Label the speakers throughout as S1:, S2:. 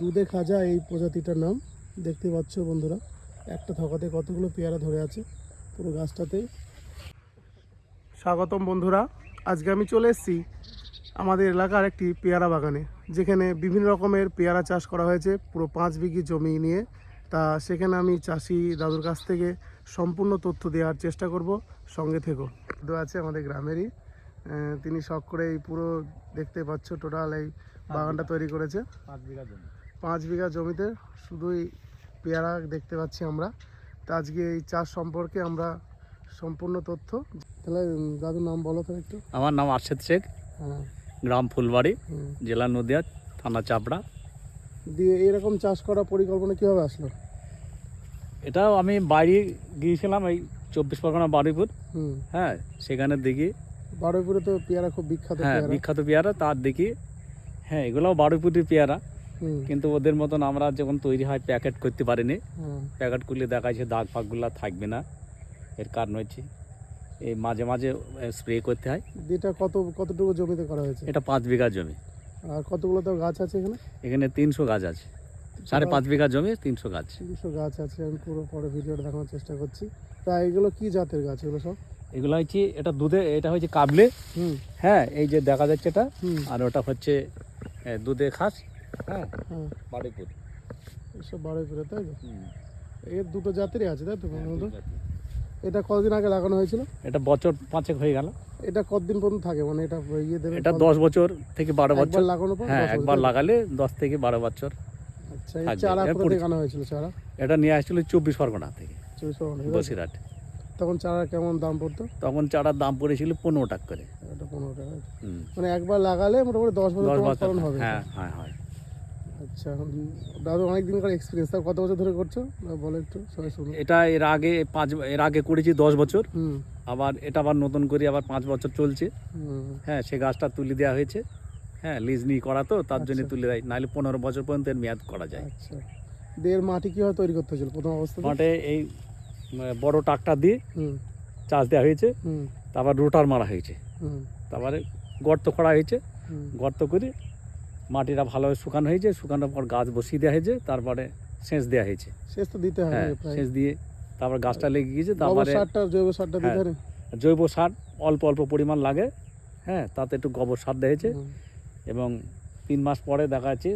S1: দুধে খাজা এই প্রজাতিটার নাম। দেখতে পাচ্ছ বন্ধুরা, একটা থকাতে কতগুলো পেয়ারা ধরে আছে পুরো গাছটাতেই। স্বাগতম বন্ধুরা, আজকে আমি চলে এসেছি আমাদের এলাকার একটি পেয়ারা বাগানে, যেখানে বিভিন্ন রকমের পেয়ারা চাষ করা হয়েছে পুরো পাঁচ বিঘি জমি নিয়ে। তা সেখানে আমি চাষি দাদুর কাছ থেকে সম্পূর্ণ তথ্য দেওয়ার চেষ্টা করব, সঙ্গে থেকো। দাদু আছে আমাদের গ্রামেরই তিনি শখ করে এই পুরো দেখতে পাচ্ছ টোটাল এই বাগানটা তৈরি করেছে।
S2: পাঁচ বিঘা জমি।
S1: পাঁচ বিঘা জমিতে শুধুই পেয়ারা দেখতে পাচ্ছি আমরা। তা আজকে এই চাষ সম্পর্কে আমরা সম্পূর্ণ তথ্য। তাহলে দাদুর নাম বলো তো একটু।
S2: আমার নাম আরশেদ শেখ।
S1: হ্যাঁ।
S2: গ্রাম ফুলবাড়ি। জেলা নদিয়া থানা চাপড়া।
S1: দিয়ে এরকম চাষ করার পরিকল্পনা কীভাবে আসলো?
S2: এটাও আমি বাইরে গিয়েছিলাম এই চব্বিশ পরগনা বারুইপুর। হ্যাঁ সেখানে দেখি।
S1: বারুইপুরে তো পেয়ারা খুব বিখ্যাত
S2: হ্যাঁ বিখ্যাত পেয়ারা তার দেখি। হ্যাঁ এগুলোও বারুইপুরের পেয়ারা। কিন্তু ওদের মতন আমরা যখন তৈরি হয় প্যাকেট করতে পারিনি প্যাকেট করলে দেখা যাচ্ছে দাগ ফাগগুলো থাকবে না। এর কারণ হচ্ছে এই মাঝে মাঝে স্প্রে করতে হয়।
S1: এটা কত কতটুকু জমিতে করা হয়েছে?
S2: এটা পাঁচ বিঘা জমি।
S1: আর কতগুলো তো গাছ আছে এখানে?
S2: এখানে তিনশো গাছ আছে। সাড়ে পাঁচ বিঘা জমি তিনশো গাছ।
S1: তিনশো গাছ আছে আমি পুরো পরে ভিডিওটা দেখানোর চেষ্টা করছি। তা এগুলো কি জাতের গাছ এগুলো সব?
S2: এগুলো হচ্ছে এটা দুধে এটা হচ্ছে কাবলে। হ্যাঁ এই যে দেখা যাচ্ছে এটা। আর ওটা হচ্ছে দুধে খাস। হ্যাঁ
S1: এসব বারুইপুরে তাই তো? এর দুটো জাতেরই আছে তাই তো এটা কতদিন আগে লাগানো হয়েছিল?
S2: এটা বছর পাঁচেক হয়ে গেল।
S1: এটা কতদিন পর্যন্ত থাকে? মানে এটা ইয়ে দেবে
S2: এটা দশ বছর থেকে বারো বছর।
S1: একবার
S2: হ্যাঁ একবার লাগালে দশ থেকে বারো বছর
S1: আচ্ছা চারা
S2: এর
S1: কোথা থেকে
S2: পরিচয়-
S1: আনা হয়েছিল চারা?
S2: এটা নিয়ে আসছিল চব্বিশ পরগনা থেকে
S1: চব্বিশ পরগনা,
S2: বসিরহাট।
S1: তখন চারা কেমন দাম পড়তো?
S2: তখন চারার দাম পড়েছিল পনেরো টাকা করে।
S1: পনেরো টাকা মানে একবার লাগালে মোটামুটি দশ বছর
S2: বছর
S1: ফলন হবে
S2: হ্যাঁ হ্যাঁ হয়।
S1: আচ্ছা দাদু অনেক দিন করে এক্সপিরিয়েন্স তাও কত বছর ধরে করছ? বলো একটু সবাই শুনুন
S2: এটা এর আগে পাঁচ এর আগে করেছি দশ বছর। আবার এটা আবার নতুন করে আবার পাঁচ বছর চলছে। হ্যাঁ সে গাছটা তুলে দেওয়া হয়েছে। হ্যাঁ লিজ নিয়ে করা তো তার জন্য
S1: আচ্ছা।
S2: তুলে দেয়। নাহলে পনেরো বছর পর্যন্ত এর মেয়াদ করা যায়।
S1: আচ্ছা। মাটি কীভাবে তৈরি করতে হয়েছিল? প্রথম অবস্থাতে?
S2: মাঠে এই বড় ট্রাক্টর দিয়ে চাষ দেওয়া হয়েছে।
S1: হুম।
S2: তারপর রোটার মারা হয়েছে।
S1: হুম।
S2: তারপরে গর্ত করা হয়েছে। গর্ত করে মাটিটা ভালোভাবে শুকানো হয়েছে শুকানোর পর গাছ বসিয়ে দেওয়া হয়েছে তারপরে সেচ দেওয়া হয়েছে।
S1: সেচ তো দিতে হয়
S2: হ্যাঁ সেচ দিয়ে তারপর গাছটা লেগে গিয়েছে তারপরে
S1: জৈব সারটা দিতে
S2: হ্যাঁ,
S1: হয় না?
S2: জৈব সার অল্প অল্প পরিমাণ লাগে হ্যাঁ তাতে একটু গোবর সার দেওয়া হয়েছে এবং তিন মাস পরে দেখা যাচ্ছে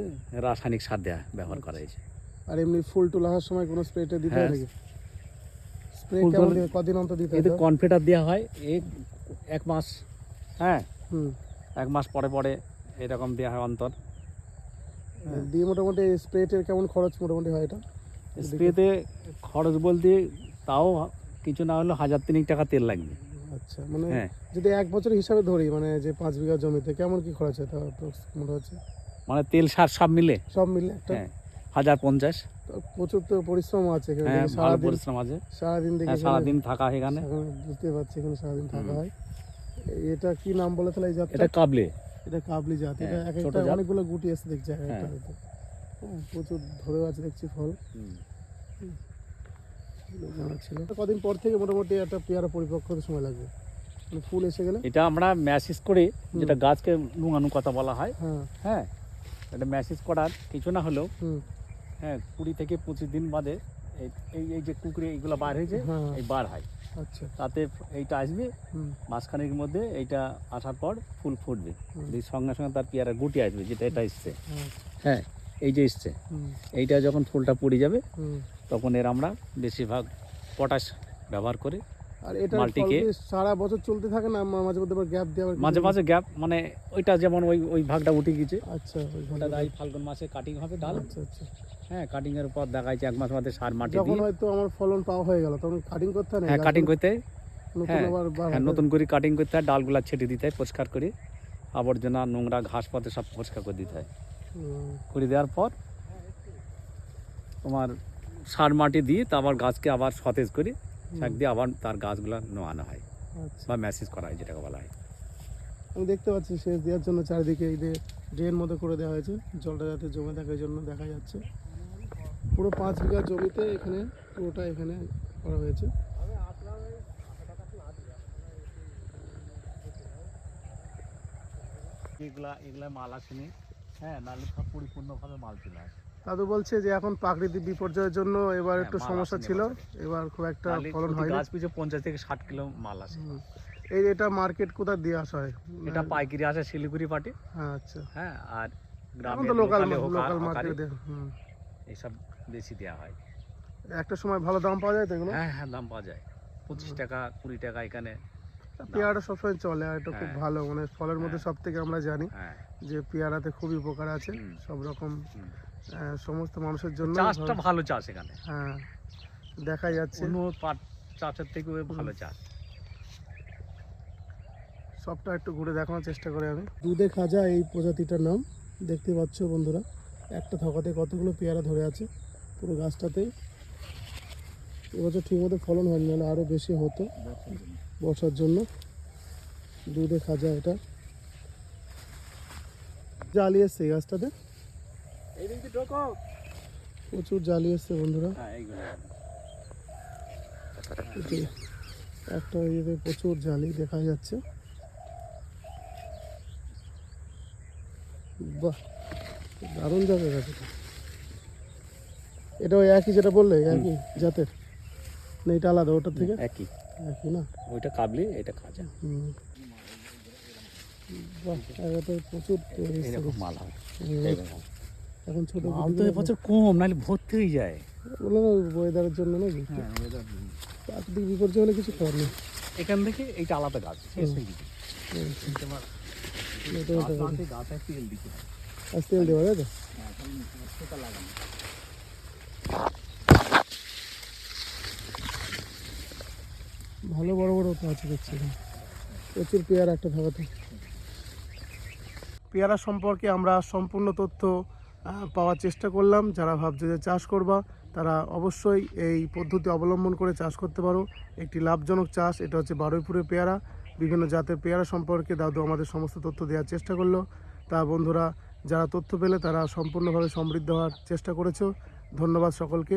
S2: রাসায়নিক সার দেওয়া ব্যবহার করা হয়েছে।
S1: আর এমনি ফুল টুল আসার সময় কোনো স্প্রেটা দিতে হয়
S2: হ্যাঁ।
S1: স্প্রে? কদিন অন্তর দিতে
S2: এতে কনফিডার দেওয়া হয় এক মাস হ্যাঁ।
S1: হুম।
S2: এক মাস পরে পরে এরকম দেওয়া হয় অন্তর।
S1: দিয়ে মোটামুটি স্প্রেটের কেমন খরচ মোটামুটি হয় এটা?
S2: স্প্রেতে খরচ বলতে তাও কিছু না হলে হাজার তিনেক টাকা তেল লাগবে।
S1: আচ্ছা মানে
S2: হ্যাঁ।
S1: যদি এক বছর হিসাবে ধরি মানে যে পাঁচ বিঘা জমিতে কেমন কি খরচ হয় তাও মনে হচ্ছে?
S2: মানে তেল সার সব মিলে?
S1: সব মিলে একটা?
S2: হ্যাঁ হাজার পঞ্চাশ।
S1: প্রচুর তো পরিশ্রম আছে
S2: হ্যাঁ পরিশ্রম আছে।
S1: সারাদিন দেখি
S2: সারাদিন থাকা এখানে।
S1: বুঝতে পারছি এখানে সারাদিন থাকা। হয়। এটা কি নাম বলে তাহলে
S2: এটা কাবলে।
S1: এটা কাবলি জাত এটা
S2: হ্যাঁ,
S1: এক একটা অনেকগুলো গুটি আছে দেখছি এক
S2: হ্যাঁ।
S1: একটাতে। হ্যাঁ, প্রচুর ধরেও আছে দেখছি ফল। ছিল। কদিন পর থেকে মোটামুটি একটা পেয়ারা পরিপক্ক হতে সময় লাগবে। মানে ফুল এসে গেলে?
S2: এটা আমরা ম্যাসেজ করে যেটা গাছকে নুঙানু কথা বলা হয়।
S1: হ্যাঁ।
S2: হ্যাঁ এটা ম্যাসেজ করার কিছু না হলেও। হ্যাঁ কুড়ি থেকে পঁচিশ দিন বাদে এই- এই যে কুকুরে এইগুলো বার হয়েছে
S1: হ্যাঁ।
S2: এই বার হয়।
S1: আচ্ছা।
S2: তাতে এইটা আসবে মাঝখানের মধ্যে এইটা আসার পর ফুল ফুটবে। সঙ্গে সঙ্গে তার পেয়ারা গুটি আসবে যেটা এটা এসছে।
S1: হ্যাঁ
S2: এই যে এসছে। এইটা যখন ফুলটা পড়ে যাবে তখন এর আমরা বেশিরভাগ পটাশ ব্যবহার করি
S1: আর এটা
S2: মাল্টিকে-
S1: সারা বছর চলতে থাকে না মাঝে মধ্যে গ্যাপ দেওয়ার
S2: মাঝে মাঝে গ্যাপ মানে ওইটা যেমন ওই ওই ভাগটা উঠে গেছে।
S1: আচ্ছা ওই
S2: ফাল্গুন মাসে কাটিং হবে ডাল।
S1: আচ্ছা আচ্ছা।
S2: হ্যাঁ কাটিং এর পর দেখা যাচ্ছে এক মাস বাদে সার মাটি
S1: যখন হয়তো আমার ফলন পাওয়া হয়ে গেল তখন কাটিং করতে হয়
S2: হ্যাঁ কাটিং করতে হ্যাঁ, হ্যাঁ। নতুন করে কাটিং করতে হয় ডালগুলা ছেটে দিতে হয় পরিষ্কার করে। আবর্জনা নোংরা ঘাস পাতে সব পরিষ্কার করে দিতে হয়। করে দেওয়ার পর তোমার সার মাটি দিয়ে তারপর গাছকে আবার সতেজ করে শাক দিয়ে আবার তার গাছগুলো নোয়ানো হয়
S1: আচ্ছা।
S2: বা মেসেজ করা হয় যেটাকে বলা হয়।
S1: আমি দেখতে পাচ্ছি সেচ দেওয়ার জন্য চারিদিকে এই যে ড্রেন মতো করে দেওয়া হয়েছে জলটা যাতে জমে থাকে এই জন্য দেখা যাচ্ছে। পুরো পাঁচ বিঘা জমিতে এখানে পুরোটা এখানে করা হয়েছে।
S2: এগুলা এগুলা মাল আসেনি। হ্যাঁ নাহলে সব পরিপূর্ণভাবে মাল চলে আসে।
S1: দাদু বলছে যে এখন প্রাকৃতিক বিপর্যয়ের জন্য এবার
S2: হ্যাঁ,
S1: একটু সমস্যা ছিল। এবার। খুব একটা ফলন
S2: গাছ পিছু পঞ্চাশ থেকে ষাট কিলো মাল আসে।
S1: এই এটা মার্কেট কোথা দিয়ে আসা হয়?
S2: এটা পাইকারি আসে শিলিগুড়ি পাটি।
S1: হ্যাঁ আচ্ছা।
S2: হ্যাঁ আর গ্রামে
S1: লোকাল
S2: লোকাল
S1: মার্কেটে হুম।
S2: এইসব বেশি দেওয়া হয়।
S1: একটা সময় ভালো দাম পাওয়া যায় তো এগুলো?
S2: হ্যাঁ হ্যাঁ দাম পাওয়া যায়। পঁচিশ টাকা কুড়ি টাকা এখানে
S1: পেয়ারা সবসময় চলে আর এটা খুব
S2: হ্যাঁ।
S1: ভালো মানে ফলের মধ্যে
S2: হ্যাঁ।
S1: সব থেকে আমরা জানি
S2: হ্যাঁ।
S1: যে পেয়ারাতে খুবই উপকার আছে সব রকম সমস্ত মানুষের জন্য
S2: চাষটা ভালো। চাষ এখানে।
S1: হ্যাঁ দেখা যাচ্ছে।
S2: পাট চাষের থেকে ভালো চাষ।
S1: সবটা একটু ঘুরে দেখানোর চেষ্টা করি আমি। দুধে খাজা এই প্রজাতিটার নাম দেখতে পাচ্ছ বন্ধুরা। একটা থকাতে কতগুলো পেয়ারা ধরে আছে পুরো গাছটাতেই। এবছর ঠিকমতো ফলন হয়নি, নাহলে আরও বেশি হতো বর্ষার জন্য। দুধে খাজা এটা। জালি এসছে গাছটাতে। প্রচুর জালি এসছে বন্ধুরা। একটা ইয়েতে প্রচুর জালি দেখা যাচ্ছে। বাহ। দারুণ জায়গা গেছে এটা। ওই একই যেটা বললে একই জাতের? না এটা আলাদা ওটার থেকে?
S2: একই।
S1: একই না?
S2: ওইটা কাবলি এটা খাজা।
S1: প্রচুর
S2: মাল।
S1: এখন ছোট
S2: মাল তো এবছর কম নাহলে ভর্তি হয়ে যায়
S1: না ওয়েদারের জন্য নাকি
S2: হ্যাঁ
S1: প্রাকৃতিক বিপর্যয় হলে কিছু করার নেই।
S2: এখান থেকে এইটা আলাদা গাছ তেল দিতে
S1: তেল তাই তো? ভালো বড় বড় আছে দেখছি প্রচুর পেয়ারা একটা থাকাতে পেয়ারা সম্পর্কে আমরা সম্পূর্ণ তথ্য পাওয়ার চেষ্টা করলাম। যারা ভাবছে যে চাষ করবা, তারা অবশ্যই এই পদ্ধতি অবলম্বন করে চাষ করতে পারো। একটি লাভজনক চাষ, এটা হচ্ছে বারুইপুরের পেয়ারা। বিভিন্ন জাতের পেয়ারা সম্পর্কে দাদু আমাদের সমস্ত তথ্য দেওয়ার চেষ্টা করল। তা বন্ধুরা যারা তথ্য পেলে তারা সম্পূর্ণভাবে সমৃদ্ধ হওয়ার চেষ্টা করেছ। ধন্যবাদ সকলকে।